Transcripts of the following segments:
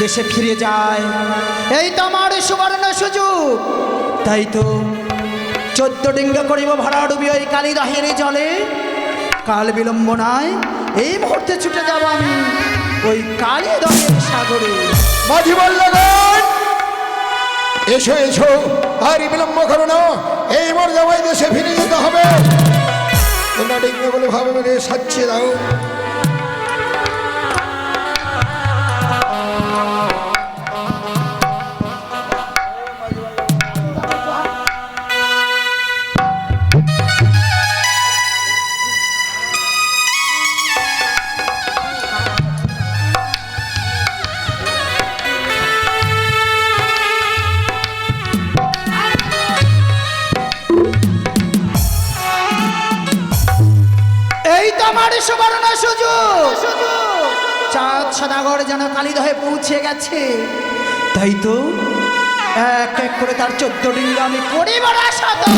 দেশে ফিরে যায়। এই তো আমার সুবর্ণ সুযোগ। তাই তো চোদ্দ ডিঙ্গা করিব ভাড়া ডুবি ওই কালীদহের জলে। কাল বিলম্ব নয় এই মুহূর্তে ছুটে যাব আমি ওই কালীদহের সাগরে। মাঝি বল্লগণ এসো এসো, আর বিলম্ব করো না, এই মোর জামাই দেশে ফিরে যেতে হবে। তোমরা ডিঙ্গে বলে ভাবে সাজিয়ে দাও। আমার সুবর্ণ সুযোগ। চাঁদ সদাগর যেন কালীদহে পৌঁছে গেছে। তাই তো এক এক করে তার চোদ্দ ডিঙ্গা আমি পরিবার সাধন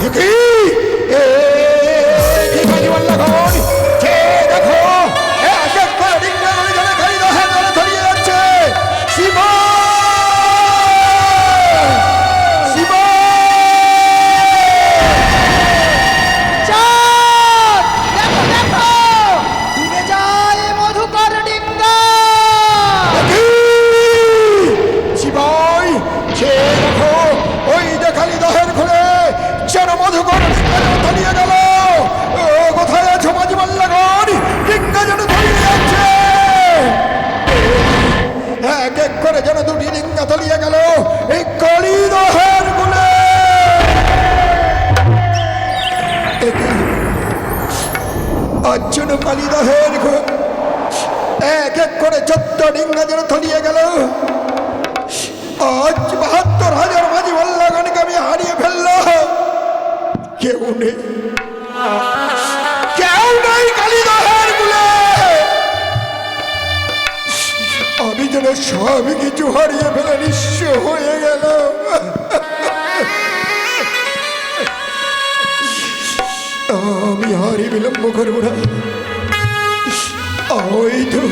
কি এক এক করে চোদ্দ ডিঙ্গা যেন তলিয়ে গেল। আজ বাহাত্তর হাজার মাঝি বল্লাগণকে আমি হারিয়ে ফেললাম। কেউ নেই। কেউ নেই কালীদহের আমি যেন সব কিছু হারিয়ে ফেলে নিঃস্ব হয়ে গেল। আমি হারি বিলম্ব করব না। ওই তো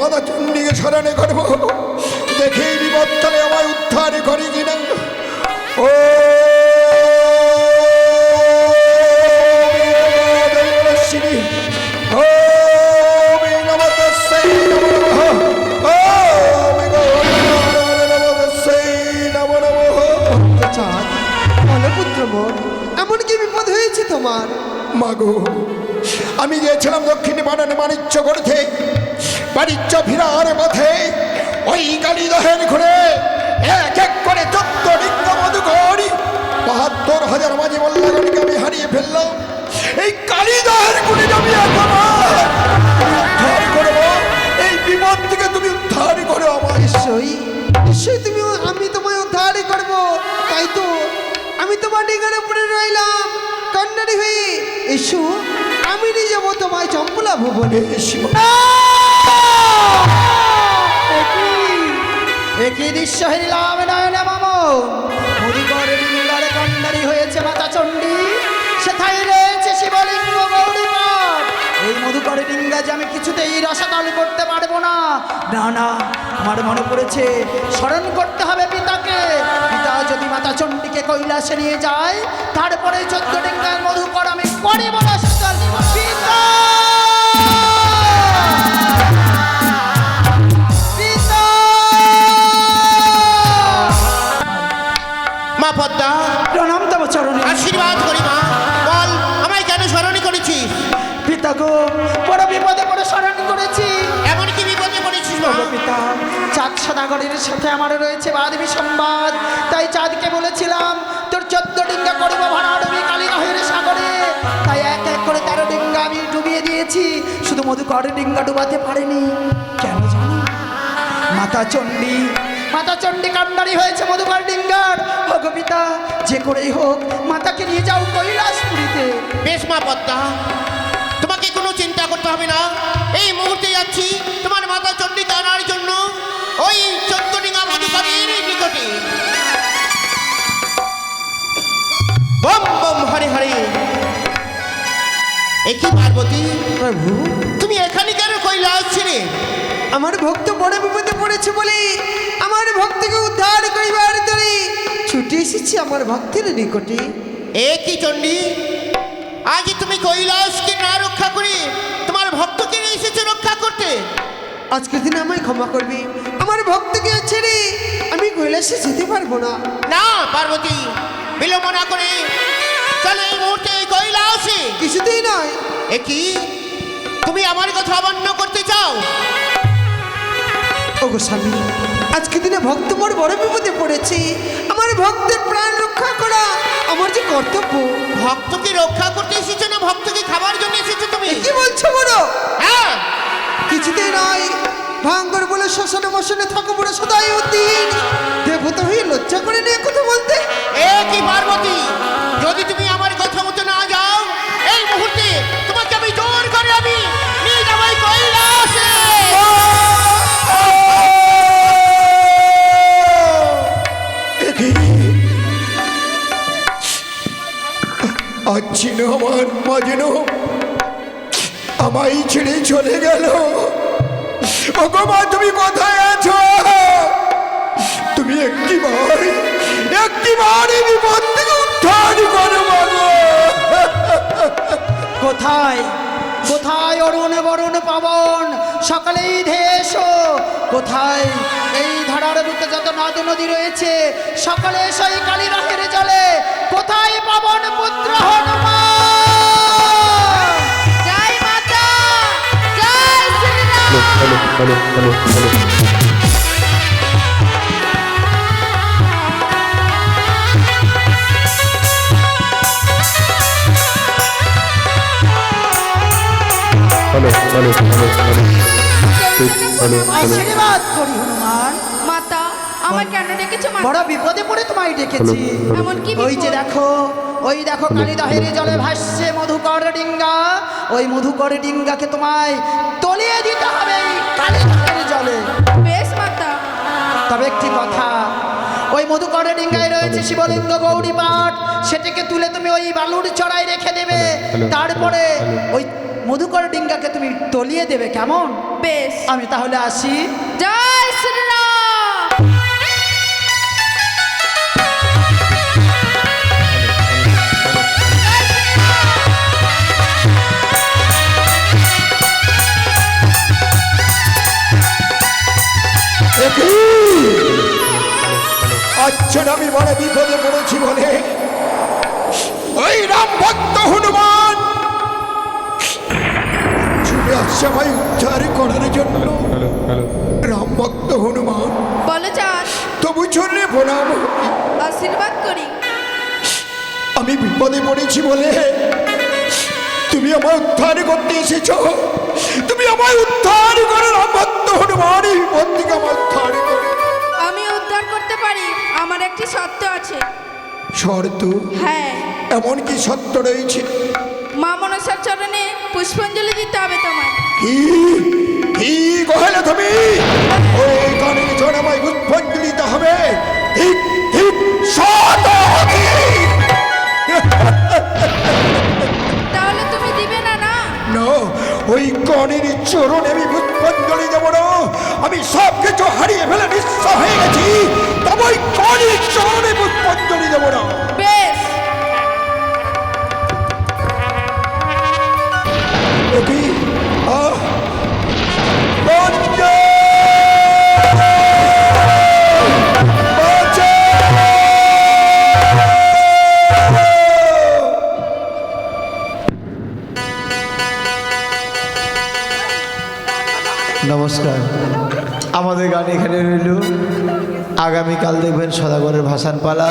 মাদা চণ্ডীকে স্মরণে করব দেখি বিপত্তলে আমায় উদ্ধার করি কিনা ও এমন কি বিপদ হয়েছে তোমার? মাগো আমি গিয়েছিলাম দক্ষিণ বানানে বাণিজ্য করতে বাণিজ্য ফিরার পথে ওই গাড়ি কালীদহের ঘুরে এক এক করে চোদ্দ লিঙ্গ মধু করি বাহাত্তর হাজার মাঝে মল্লাগণকে আমি হারিয়ে ফেললাম। এই কালীদহের ঘুরে আমি উদ্ধার করব, এই বিপদ থেকে তুমি উদ্ধার করো আমার নিশ্চয়ই নিশ্চয়ই তুমি, আমি তোমায় উদ্ধার করব। তাই তো, আমি তোমার ডিঙ্গার পড়ে রইলাম। কন্যারি হয়ে, এসো। চম্পলা ভুবনে শিব একই দৃশ্য হইলাম নয়নে মাম। মধুকর ডিঙ্গার কন্ডারি হয়েছে মাতা চণ্ডী সেথায় রয়েছে শিবলিঙ্গ গৌরীপট এই মধুকর ডিঙ্গা যে আমি কিছুতেই রসাতল করতে পারব না। না না আমার মনে পড়েছে স্মরণ করতে হবে পিতাকে। পিতা যদি মাতা চণ্ডীকে কৈলাসে নিয়ে যায় তারপরে চোদ্দ ডিঙ্গার মধুকর আমি করিব রসাতল পিতা! সদাগরের সাথে আমার রয়েছে বাদবি সংবাদ তাই চাঁদকে বলেছিলাম, তোর চোদ্দ ডিঙ্গা করব ভাড়া ডুবি কালী রহের সাগরে। তাই এক এক করে তেরো ডিঙ্গা আমি ডুবিয়ে দিয়েছি। শুধু মধুকর ডিঙ্গা ডুবাতে পারেনি। কেন জানি? মাতা চণ্ডী মাতা চণ্ডী কান্ডারি হয়েছে মধুকর ডিঙ্গার। পিতা যে করেই হোক, মাতাকে নিয়ে যাও কৈলাসপুরীতে। বেশ মা পদ্মা, তোমাকে কোনো চিন্তা করতে হবে না। এই মুহূর্তে যাচ্ছি তোমার মাতা চণ্ডীকে আনার জন্য। ওই বম বম হরে হরে। এ কি পার্বতী? প্রভু তুমি এখানে কেন কৈলাস ছিলে আমার ভক্ত বড় বিপদে পড়েছে বলে আমার ভক্তকে উদ্ধার করিবার তরে ছুটে এসেছি আমার ভক্তের নিকটে। এ কি চণ্ডী? আজ তুমি কৈলাসকে না রক্ষা করে তোমার ভক্তকে নিয়ে এসেছ রক্ষা করতে? আজকের দিনে আমায় ক্ষমা করবি। আমার ভক্তকে ছেড়ে আমি কৈলাসে যেতে পারব না। না পার্বতী। বিলম্ব না করে চলে এই মুহূর্তে কৈলাসে। কিছুতেই নয়। এ কি? তুমি আমার কথা অমান্য করতে চাও? ওগো স্বামী আজকে দিনে ভক্ত মোর বড় বিপদে পড়েছে। আমার ভক্তের প্রাণ রক্ষা করা আমার যে কর্তব্য। ভক্তকে রক্ষা করতে এসেছ না ভক্তকে খাবার জন্য এসেছ তুমি? কি বলছো বড়? হ্যাঁ। কিছুতেই নয়। ভাঙ্গর বলে শ্মশানে মশানে থাকো বড় সদাই উদ্দিন দেবতা আজ ছিল আমার মাজনো। আমায় ছেড়ে চলে গেল। ভগবান তুমি কোথায় আছো? তুমি একটি বার একটি এই বিপদ থেকে উদ্ধার করো কোথায়? কোথায় অরুণ বরুণ পাবন? সকালেই ধেয়ে এসো কোথায়? এই ধারার বুকে যত নদ নদী রয়েছে সকালে সেই কালীরাহের জলে কোথায় পাবন পুত্র হনুমান? জয় মাতা জয় শ্রীরাম আশীর্বাদ করি হনুমান মাতা আমার কেন ডেকেছো বড় বিপদে পড়ে তোমায় ডেকেছি। এমন কি ওই যে দেখো ওই দেখো কালীদহের জলে ভাসছে মধুকর ডিঙ্গা। ওই মধুকর ডিঙ্গাকে তোমায় তলিয়ে দিতে হবে এই কালীদহের জলে। বেশ মাতা। তবে একটি কথা ওই মধুকর ডিঙ্গায় রয়েছে শিবলিঙ্গ গৌরী পাঠ। সেটিকে তুলে তুমি ওই বালুর চড়াই রেখে দেবে। তারপরে ওই মধুকর ডিঙ্গাকে তুমি তলিয়ে দেবে কেমন? বেশ। আমি তাহলে আসি। জয় শ্রীরাম! আচ্ছা আমি বড় বিপদে পড়েছি বলে। ওই রাম ভক্ত হনুমান! আসছে উদ্ধার করার জন্য। রাম ভক্ত হনুমান। বলো চাঁদ তবু চললে প্রণাম। আশীর্বাদ করি। আমি বিপদে পড়েছি বলে তুমি আমায় উদ্ধার করতে এসেছ। তুমি আমায় উদ্ধার করো রাম ভক্ত হনুমান। বিপদ থেকে আমায় উদ্ধার করো। আমি উদ্ধার করতে পারি আমার একটি সত্য আছে। শর্ত? হ্যাঁ। এমন কি সত্য রয়েছে? মা মনসার চরণে পুষ্পাঞ্জলি দিতে হবে তোমায়। কি? কি কহলে তুমি? ওই কানে জনমাই উৎপঞ্জলিত হবে। ঠিক ঠিক শত। তাহলে তুমি দিবে না না? না ওই কনের চরণে আমি পুষ্পাঞ্জলি দেব না। আমি সব কিছু হারিয়ে ফেলে নিঃস্ব হয়ে গেছি। তবে ওই কনের চরণে পুষ্পাঞ্জলি দেব না। আমাদের গান এখানে রইল। আগামীকাল দেখবেন সদাগরের ভাসান পালা